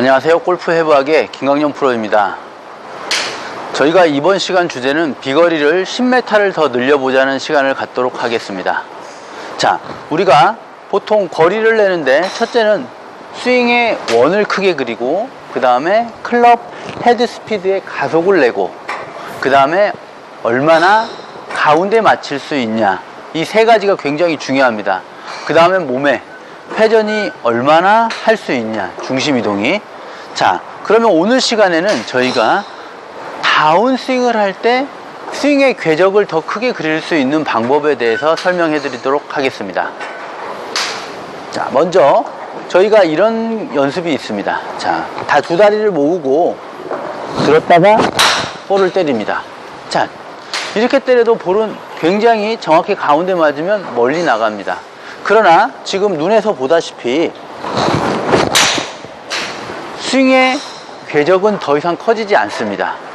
안녕하세요. 골프 해부학의 김광현 프로입니다. 저희가 이번 시간 주제는 비거리를 10m를 더 늘려보자는 시간을 갖도록 하겠습니다. 자, 우리가 보통 거리를 내는데 첫째는 스윙의 원을 크게 그리고 그 다음에 클럽 헤드 스피드의 가속을 내고 그 다음에 얼마나 가운데 맞출 수 있냐 이 세 가지가 굉장히 중요합니다. 그 다음에 몸에 회전이 얼마나 할 수 있냐 중심 이동이 자 그러면 오늘 시간에는 저희가 다운 스윙을 할 때 스윙의 궤적을 더 크게 그릴 수 있는 방법에 대해서 설명해 드리도록 하겠습니다. 자 먼저 저희가 이런 연습이 있습니다. 자다 두 다리를 모으고 들었다가 볼을 때립니다. 자 이렇게 때려도 볼은 굉장히 정확히 가운데 맞으면 멀리 나갑니다. 그러나 지금 눈에서 보다시피 스윙의 궤적은 더 이상 커지지 않습니다.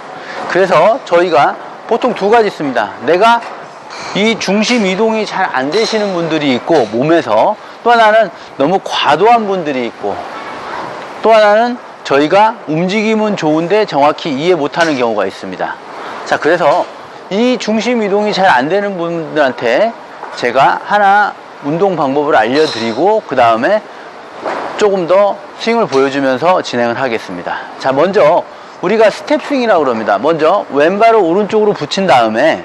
그래서 저희가 보통 두 가지 있습니다. 내가 이 중심 이동이 잘 안 되시는 분들이 있고 몸에서 또 하나는 너무 과도한 분들이 있고 또 하나는 저희가 움직임은 좋은데 정확히 이해 못하는 경우가 있습니다. 자 그래서 이 중심 이동이 잘 안 되는 분들한테 제가 하나 운동 방법을 알려드리고 그 다음에 조금 더 스윙을 보여주면서 진행을 하겠습니다. 자, 먼저 우리가 스텝 스윙이라고 그럽니다. 먼저 왼발을 오른쪽으로 붙인 다음에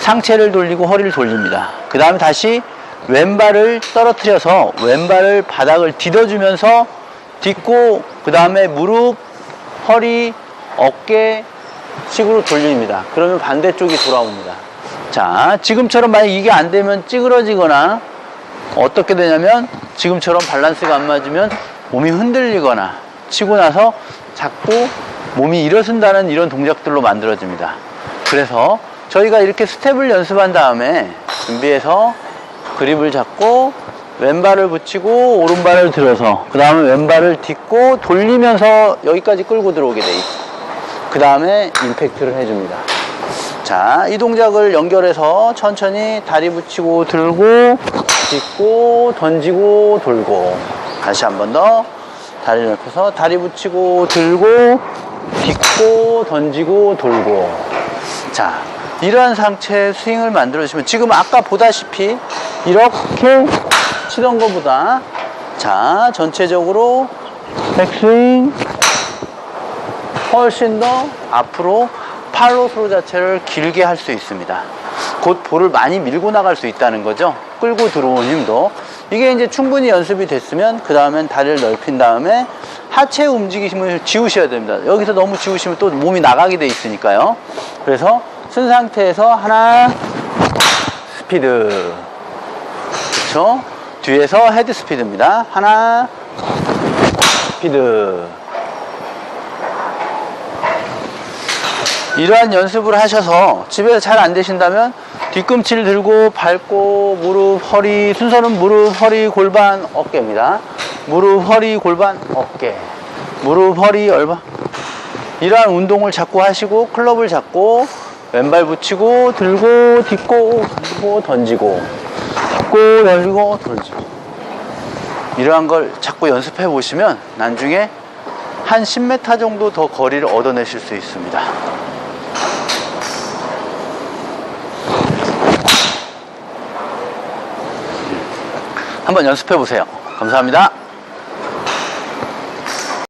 상체를 돌리고 허리를 돌립니다. 그 다음에 다시 왼발을 떨어뜨려서 왼발을 바닥을 디뎌주면서 딛고 그 다음에 무릎, 허리, 어깨 식으로 돌립니다. 그러면 반대쪽이 돌아옵니다. 자, 지금처럼 만약 이게 안 되면 찌그러지거나 어떻게 되냐면 지금처럼 밸런스가 안 맞으면 몸이 흔들리거나 치고 나서 자꾸 몸이 일어선다는 이런 동작들로 만들어집니다. 그래서 저희가 이렇게 스텝을 연습한 다음에 준비해서 그립을 잡고 왼발을 붙이고 오른발을 들어서 그 다음에 왼발을 딛고 돌리면서 여기까지 끌고 들어오게 돼 있고 그 다음에 임팩트를 해줍니다. 자, 이 동작을 연결해서 천천히 다리 붙이고 들고 딛고 던지고 돌고 다시 한 번 더 다리 넓혀서 다리 붙이고 들고 딛고 던지고 돌고 자 이러한 상체의 스윙을 만들어 주시면 지금 아까 보다시피 이렇게 치던 것보다 자 전체적으로 백스윙 훨씬 더 앞으로 팔로 스로 자체를 길게 할 수 있습니다. 곧 볼을 많이 밀고 나갈 수 있다는 거죠. 끌고 들어온 힘도. 이게 이제 충분히 연습이 됐으면 그 다음엔 다리를 넓힌 다음에 하체 움직이심을 지우셔야 됩니다. 여기서 너무 지우시면 또 몸이 나가게 돼 있으니까요. 그래서 쓴 상태에서 하나 스피드 그렇죠? 뒤에서 헤드 스피드입니다. 하나 스피드 이러한 연습을 하셔서 집에서 잘 안 되신다면 뒤꿈치를 들고 밟고 무릎, 허리, 순서는 무릎, 허리, 골반, 어깨입니다. 무릎, 허리, 골반, 어깨. 무릎, 허리, 얼바. 이러한 운동을 자꾸 하시고 클럽을 잡고 왼발 붙이고 들고 딛고 들고 던지고 딛고 던지고 던지고 이러한 걸 자꾸 연습해 보시면 나중에 한 10m 정도 더 거리를 얻어내실 수 있습니다. 한번 연습해 보세요. 감사합니다.